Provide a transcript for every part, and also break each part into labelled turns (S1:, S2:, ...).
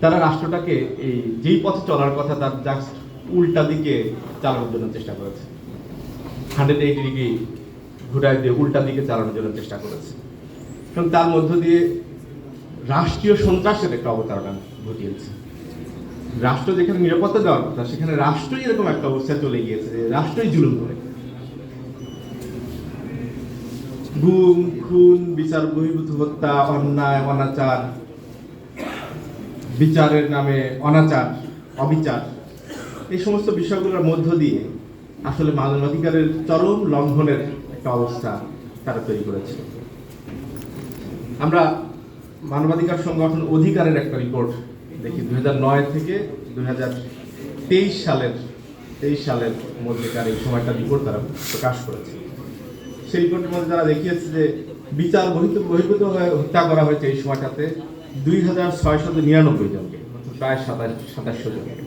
S1: তারা রাষ্ট্রটাকে এই যেই পথে চলার কথা তার জাস্ট উল্টা দিকে চালানোর জন্য চেষ্টা করেছে। হান্ড্রেড এইটি ডিগ্রি ঘুরাই দিয়ে উল্টা দিকে চালানোর জন্য চেষ্টা করেছে। এবং তার মধ্য দিয়ে রাষ্ট্রীয় সন্ত্রাসের একটা অবতারণা ঘটিয়েছে। রাষ্ট্র যেখানে নিরাপত্তা দেওয়ার কথা, সেখানে রাষ্ট্রই এরকম একটা অবস্থায় চলে গিয়েছে যে রাষ্ট্রই জুলুম করে। গুম, খুন, বিচার, বহির্ভূত হত্যা, অন্যায়, অনাচার বিচারের নামে অনাচার, অবিচার, এই সমস্ত বিষয়গুলোর মধ্য দিয়ে আসলে মানবাধিকারের চরম লঙ্ঘনের একটা অবস্থা তারা তৈরি করেছে। আমরা মানবাধিকার সংগঠন অধিকারের একটা রিপোর্ট দেখি, দুই থেকে দুই সালের, তেইশ সালের মধ্যেকার এই সময়টা রিপোর্ট তারা প্রকাশ করেছে। সেই রিপোর্টের মধ্যে তারা দেখিয়েছে যে বিচার বহির্ভূত হয়ে হত্যা করা হয়েছে এই সময়টাতে। দুই হাজার ছয়শত নিরানব্বই জনকে। প্রায় সাতাশ সাতাশশো জনকে।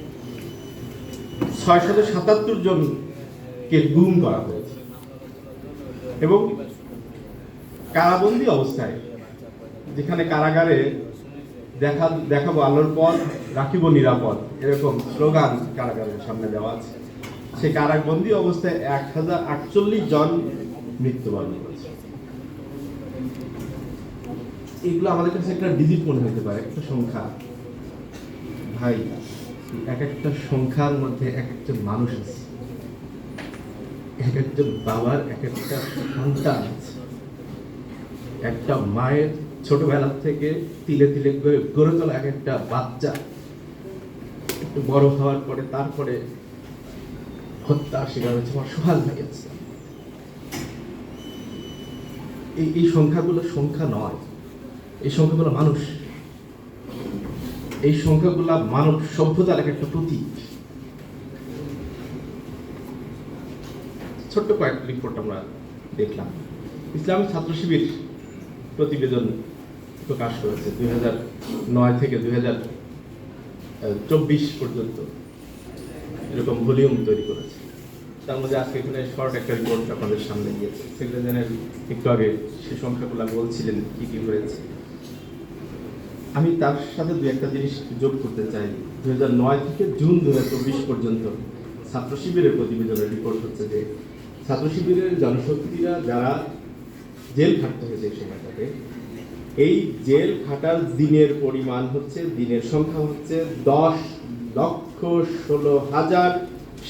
S1: ছয়শত সাতাত্তর জনকে গুম করা হয়েছে। এবং কারাবন্দি অবস্থায় যেখানে কারাগারে দেখা দেখাবো আলোর পথ রাখিব নিরাপদ এরকম স্লোগান কারাগারের সামনে দেওয়া আছে। সেই কারাবন্দি অবস্থায় এক হাজার আটচল্লিশ জন মৃত্যুবরণ করেছে এগুলো আমাদের কাছে একটা ডিজিট মনে হতে পারে, একটা সংখ্যা। ভাই, এক একটা সংখ্যার মধ্যে এক একটা মানুষ আছে। এক একটা বাবার এক একটা সন্তান আছে। একটা মায়ের ছোটবেলা থেকে তিলে তিলে গড়ে তোলা এক একটা বাচ্চা। একটু বড় হওয়ার পরে, তারপরে হত্যা শিকার হয়েছে, আমার সোহাগ ভাই আছে এই সংখ্যাগুলো সংখ্যা নয়। এই সংখ্যাগুলো মানুষ। এই সংখ্যাগুলো মানব সভ্যতার এক একটা প্রতীক। ছোট্ট কয়েকটা রিপোর্ট আমরা দেখলাম। ইসলামী ছাত্র শিবির প্রতিবেদন প্রকাশ করেছে দুই নয় থেকে দুই চব্বিশ পর্যন্ত। এরকম ভলিউম তৈরি করেছে। তার মধ্যে আজকে এখানে শর্ট একটা রিপোর্ট আপনাদের সামনে গিয়েছে। সেক্রেটারি জেনারেল একটু আগে সে সংখ্যাগুলো বলছিলেন কি কি হয়েছে। আমি তার সাথে দু একটা জিনিস যোগ করতে চাই। দু নয় থেকে জুন দু চব্বিশ পর্যন্ত ছাত্র শিবিরের প্রতিবেদনের রিপোর্ট হচ্ছে যে, ছাত্র শিবিরের জনশক্তিরা যারা জেল খাটতে হয়েছে এই সময়টাতে, এই জেল খাটার দিনের পরিমাণ হচ্ছে, দিনের সংখ্যা হচ্ছে দশ লক্ষ ষোলো হাজার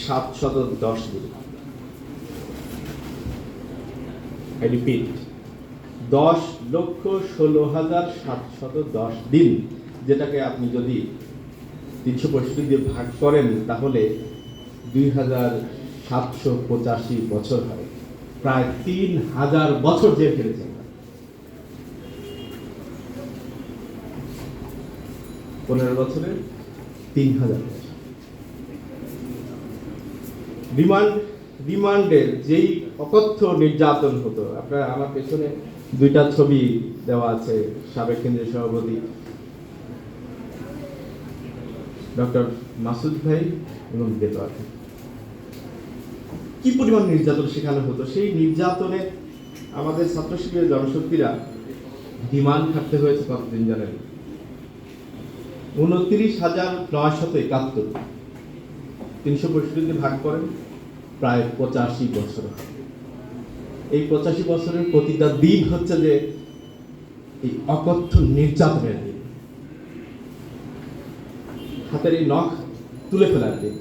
S1: সাতশত দশ দিন। রিপিট দশ লক্ষ ষোলো হাজার সাতশত দশ দিন, যেটাকে আপনি যদি তিনশো পঁয়ষট্টি দিয়ে ভাগ করেন, তাহলে দুই হাজার সাতশো পঁচাশি বছর হয়। প্রায় তিন হাজার বছর জেল খেটেছেন পনেরো বছরে তিন হাজার রিমান্ড, রিমান্ডের যেই অকথ্য নির্যাতন হতো, আপনার আমার পেছনে দুইটা ছবি দেওয়া আছে, সাবেক কেন্দ্রীয় সভাপতি ডক্টর মাসুদ ভাই এবং কি পরিমাণ নির্যাতন শেখানো হতো? সেই নির্যাতনে আমাদের ছাত্র শিবিরের জনশক্তিরা ডিমান্ড খাটতে হয়েছে কতদিন জানেন উনত্রিশ হাজার নয়শত একাত্তর। তিনশো পঁয়ষট্টিতে ভাগ করেন, প্রায় পঁচাশি বছর। এই পঁচাশি বছরের প্রতিটা দিন হচ্ছে যে এই অকথ্য নির্যাতনের দিন। হাতের এই নখ তুলে ফেলার দিন।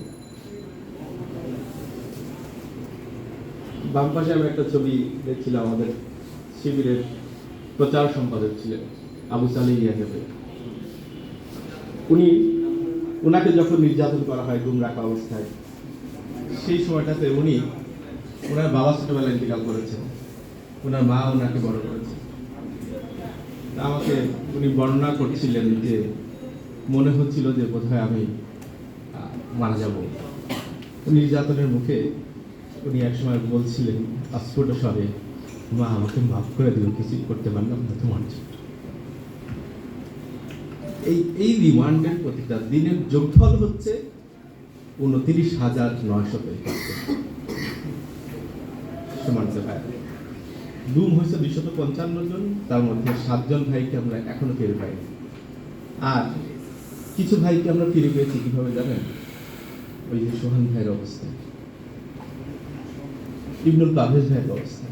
S1: বাম পাশে আমি একটা ছবি দেখছিলাম, আমাদের শিবিরের প্রচার সম্পাদক ছিলেন আবু সালি ইয়াহেবে উনি ওনাকে যখন নির্যাতন করা হয় গুম রাখা অবস্থায়, সেই সময়টাতে উনি ওনার বাবা ছোটবেলায় ইন্তেকাল করেছেন। ওনার মা ওনাকে বড় করেছে আমাকে উনি বর্ণনা করছিলেন যে, মনে হচ্ছিল যে বোধহয় আমি মারা যাব। নির্যাতনের মুখে উনি একসময় বলছিলেন অস্ফুট স্বরে মা আমাকে মাফ করে দিল কিছু করতে পারলাম না তোমার এই এই রিমান্ডের প্রতিটা দিনের যোগফল হচ্ছে উনত্রিশ হাজার নয়শত একাত্তর সীমান্ত ভাই। গুম হয়েছে দুইশত পঞ্চান্ন জন, তার মধ্যে সাতজন ভাইকে আমরা এখনও ফিরে পাইনি আর কিছু ভাইকে আমরা ফিরে পেয়েছি, কীভাবে জানেন? ওই যে সোহান ভাইয়ের অবস্থা। ইবনুল পাভেজ ভাইয়ের অবস্থা।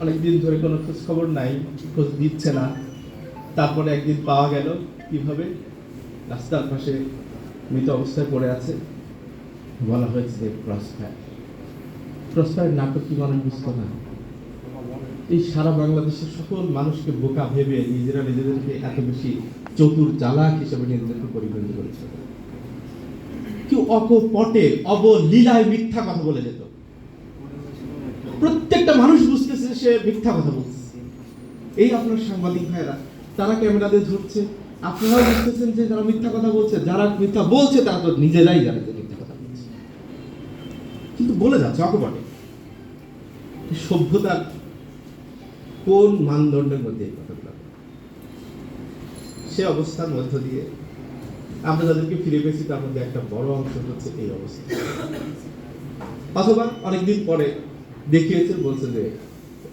S1: অনেকদিন ধরে কোনো খোঁজ খবর নাই, খোঁজ দিচ্ছে না। তারপরে একদিন পাওয়া গেল কীভাবে? রাস্তার পাশে মৃত অবস্থায় পড়ে আছে। বলা হয়েছে যে ক্রসফায়ার ক্রসফায়ার নাটক কি মানুষ বুঝতো না এই সারা বাংলাদেশের সকল মানুষকে বোকা ভেবে নিজেরা নিজেদেরকে এত বেশি চতুর চালাক হিসেবে নিজেদেরকে পরিগণিত করেছে। কেউ অকপটে, অবলীলায় মিথ্যা কথা বলে যেত। প্রত্যেকটা মানুষ বুঝতেছে সে মিথ্যা কথা বলছে। এই আপনার সাংবাদিক ভাইরা তারা ক্যামেরাতে ধরছে। আপনারাও বুঝতেছেন যে যারা মিথ্যা কথা বলছে, যারা মিথ্যা বলছে, তারা তো নিজেরাই জানে যে মিথ্যা কথা বলছে। কিন্তু বলে যাচ্ছে অকপটে। সভ্যতার কোন মানদণ্ডের মধ্যে এই সে অবস্থার মধ্য দিয়ে আমরা যাদেরকে ফিরে পেয়েছি, তার মধ্যে একটা বড় অংশ হচ্ছে এই অবস্থা। অথবা অনেকদিন পরে দেখিয়েছে বলছে যে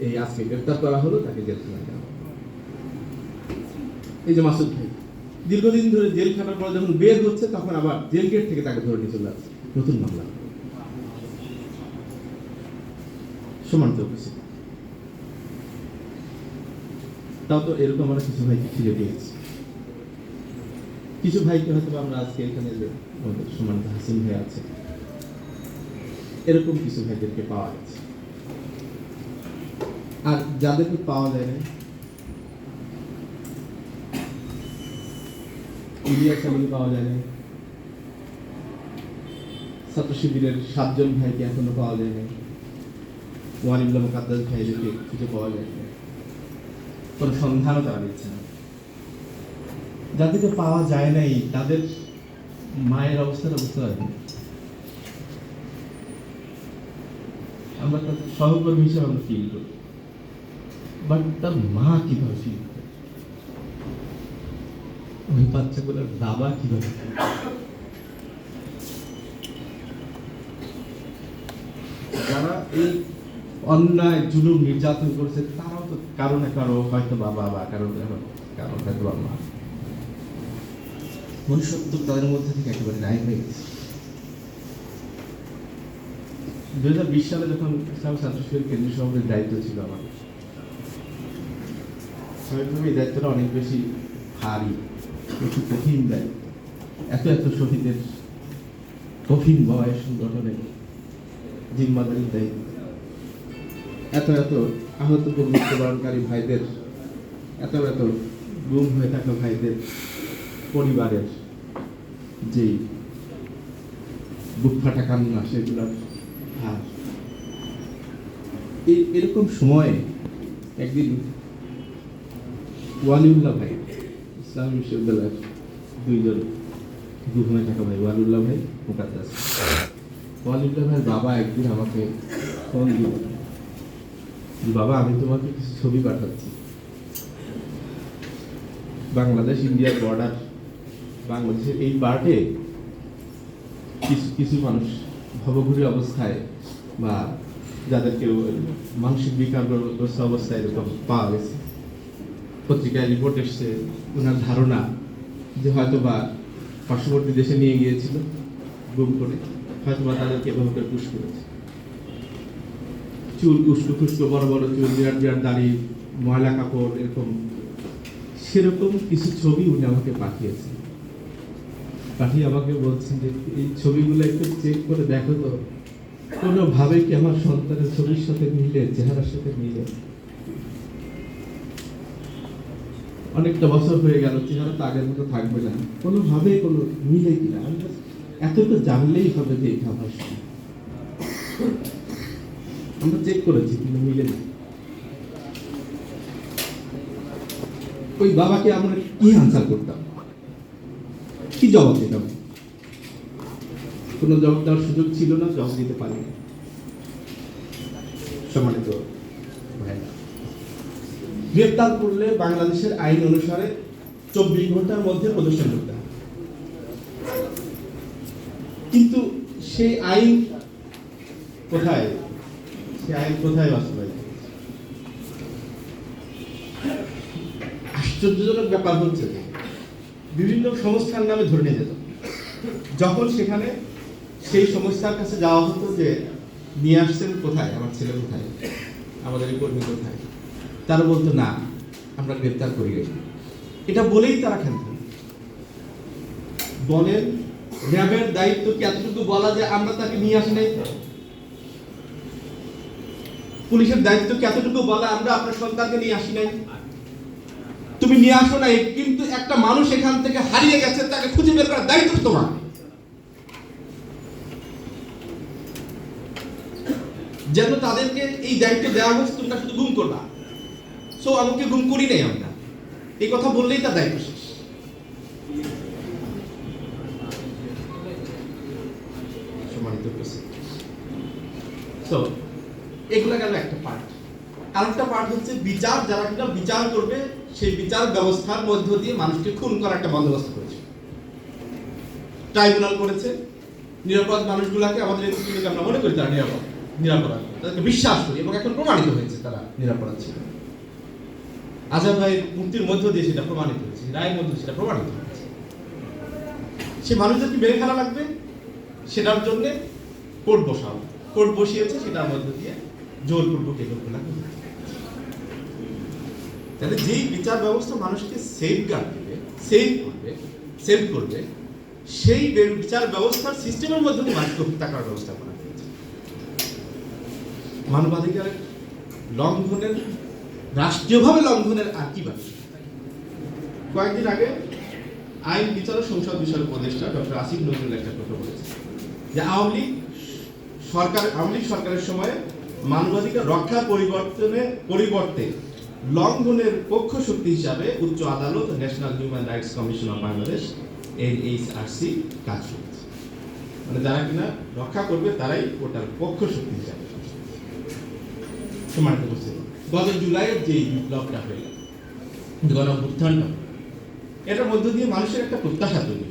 S1: এই আজকে গ্রেপ্তার করা হলো, তাকে জেলখানায় দেওয়া। এই যে মাসুদ ভাই, দীর্ঘদিন ধরে জেল খাটার পর যখন বের হচ্ছে, তখন আবার জেল গেট থেকে তাকে ধরে নিয়ে চলে আসছে। নতুন মামলা। সমান উপস্থিত তাও তো এরকম আমরা কিছু ভাইকে ফিরে পেয়েছি। কিছু ভাইকে হয়তো আমরা আজকে এখানে যে আমাদের সমান্ত হাসিন ভাই আছে। এরকম কিছু ভাইদেরকে পাওয়া গেছে। আর যাদেরকে পাওয়া যায় না ইলিয়াস আলীকে পাওয়া যায় না ছাত্র শিবিরের সাতজন ভাইকে এখনও পাওয়া যায় না ওয়ালিবুল্লাহ মুকাদ্দাস ভাইদেরকে খুঁজে পাওয়া যায়। কোনো সন্ধানও তারা দিচ্ছে না যাদেরকে পাওয়া যায় নাই, তাদের মায়ের অবস্থাটা বুঝতে পারেন আমরা তাদের সহকর্মী হিসেবে আমরা ফিল করি। বাট তার মা কীভাবে ফিল করে? ওই বাচ্চাগুলোর বাবা কীভাবে যারা এই অন্যায়, জুলুম, নির্যাতন করছে, তারাও তো কারও না কারও হয়তো বাবা বা কারও কারও কারও হয়তো বা মা। মনুষ্যত্ব তাদের মধ্যে থেকে একেবারে নাই হয়ে গেছে। দু হাজার বিশ সালে যখন ইসলাম ছাত্র শিবির কেন্দ্রীয় সভাপতির দায়িত্ব ছিল আমার স্বাভাবিকভাবে এই দায়িত্বটা অনেক বেশি ভারী, একটু কঠিন দায়িত্ব। এত এত শহীদের কঠিন বয়স সংগঠনের জিম্মাদারি দায়িত্ব। এত এত আহত মৃত্যুবরণকারী ভাইদের, এত এত গুম হয়ে থাকা ভাইদের পরিবারের যে বুক ফাটা কান্না, সেগুলোর আর এই এরকম সময়ে একদিন ওয়ালিউল্লাহ ভাই, ইসলামী বিশ্ববিদ্যালয়ের দুইজন গুম হয়ে থাকা ভাই, ওয়ালিউল্লাহ ভাই মুকাদ্দাস। ওয়ালিউল্লাহ ভাইয়ের বাবা একদিন আমাকে ফোন দিল। বাবা, আমি তোমাকে কিছু ছবি পাঠাচ্ছি। বাংলাদেশ, ইন্ডিয়ার বর্ডার বাংলাদেশের এই পার্টে কিছু কিছু মানুষ ভবঘুরি অবস্থায় বা যাদের কেউ মানসিক বিকারগ্রস্ত অবস্থায় এরকম পাওয়া গেছে। পত্রিকায় রিপোর্ট এসছে ওনার ধারণা যে হয়তো বা পার্শ্ববর্তী দেশে নিয়ে গিয়েছিল, গুম করে হয়তো বা তাদেরকে এভাবে পুশ করেছে। চুল উস্কো খুস্কো বড় বড় চুল, বিরাট বিরাট দাড়ি, ময়লা কাপড়, এরকম। সেরকম কিছু ছবি উনি আমাকে পাঠিয়েছেন। পাঠিয়ে আমাকে বলছেন যে, এই ছবিগুলো একটু চেক করে দেখো তো। কোনোভাবে কি আমার সন্তানের ছবির সাথে মিলে, চেহারার সাথে মিলে? অনেকটা বছর হয়ে গেল, চেহারা তো আগের মতো থাকবে না। কোনোভাবে কোনো মিলে কিনা। just এতটা জানলেই হবে যে এটা আমার। আমরা চেক করেছি ওই বাবাকে আমরা কি আনসার করতাম? কি জবাব দিতাম? কোনো জবাব দেওয়ার সুযোগ ছিল না, জবাব দিতে সম্মানিত গ্রেপ্তার করলে বাংলাদেশের আইন অনুসারে চব্বিশ ঘণ্টার মধ্যে প্রদর্শন করতে কিন্তু সেই আইন কোথায়? সে আইন কোথায় বাস্তবায়িত আশ্চর্যজনক ব্যাপার হচ্ছে বিভিন্ন সংস্থার নামে ধরে নিয়ে যেত। যখন সেখানে সেই সংস্থার কাছে যাওয়া হতো যে, নিয়ে আসছেন কোথায়? আমার ছেলে কোথায়? আমাদের কর্মী কোথায়? তারা বলতো, না, আমরা গ্রেপ্তার করি। এটা বলেই তারা খেলত। বলেন র্যাবের দায়িত্ব কি এতটুকু বলা যে আমরা তাকে নিয়ে আসি নাই? পুলিশের দায়িত্ব কি এতটুকু বলা আমরা আপনার সন্তানকে নিয়ে আসি নাই? তুমি নিয়ে আসো নাই, কিন্তু একটা মানুষ এখান থেকে হারিয়ে গেছে, তাকে খুঁজে বের করার দায়িত্ব তোমার। যেন তাদেরকে এই দায়িত্ব দেওয়া হয়েছে, তোমরা শুধু গুম করবা। সো আমাকে গুম করি নাই আমরা। এই কথা বললেই তার দায়িত্ব শেষ। সম্মানিত সো এগুলো গেল একটা পার্ট আরেকটা পার্ট হচ্ছে বিচার, যারা কিনা বিচার করবে, সেই বিচার ব্যবস্থার মধ্য দিয়ে মানুষকে খুন করার একটা বন্দোবস্ত করেছে। ট্রাইব্যুনাল করেছে। নিরাপদ মানুষগুলাকে আমাদের আমরা মনে করি তারা নিরাপদ নিরাপরাধ তাদেরকে বিশ্বাস করি এবং এখন প্রমাণিত হয়েছে তারা নিরাপরাধ ছিল আজাদ ভাইয়ের মুক্তির মধ্য দিয়ে সেটা প্রমাণিত হয়েছে, রায়ের মধ্য সেটা প্রমাণিত হয়েছে। সে মানুষদেরকে মেরে ফেলা লাগবে? সেটার জন্য কোর্ট বসাও। কোর্ট বসিয়েছে, সেটার মধ্য দিয়ে জোরপূর্বক এই লোকগুলা তাহলে যেই বিচার ব্যবস্থা মানুষকে সেফ গার্ড দেবে সেভ করবে সেভ করবে, সেই বিচার ব্যবস্থার সিস্টেমের মানুষকে হত্যা করার ব্যবস্থা করা হয়েছে। মানবাধিকারের লঙ্ঘনের, রাষ্ট্রীয়ভাবে লঙ্ঘনের আর কি কয়েকদিন আগে আইন বিচার ও সংসদ বিষয়ের উপদেষ্টা ডক্টর আসিফ নজরুল একটা কথা বলেছে যে আওয়ামী লীগ সরকার আওয়ামী লীগ সরকারের সময় মানবাধিকার রক্ষা পরিবর্তনে পরিবর্তে লঙ্ঘনের পক্ষ শক্তি হিসাবে উচ্চ আদালত national human rights commission of Bangladesh NHRC কাজ করছে মানে যারা কিনা রক্ষা করবে, তারাই ওটার পক্ষ শক্তি হিসাবে। গত জুলাইয়ের যে বিপ্লবটা হয়ে গণ এটার মধ্য দিয়ে মানুষের একটা প্রত্যাশা তৈরি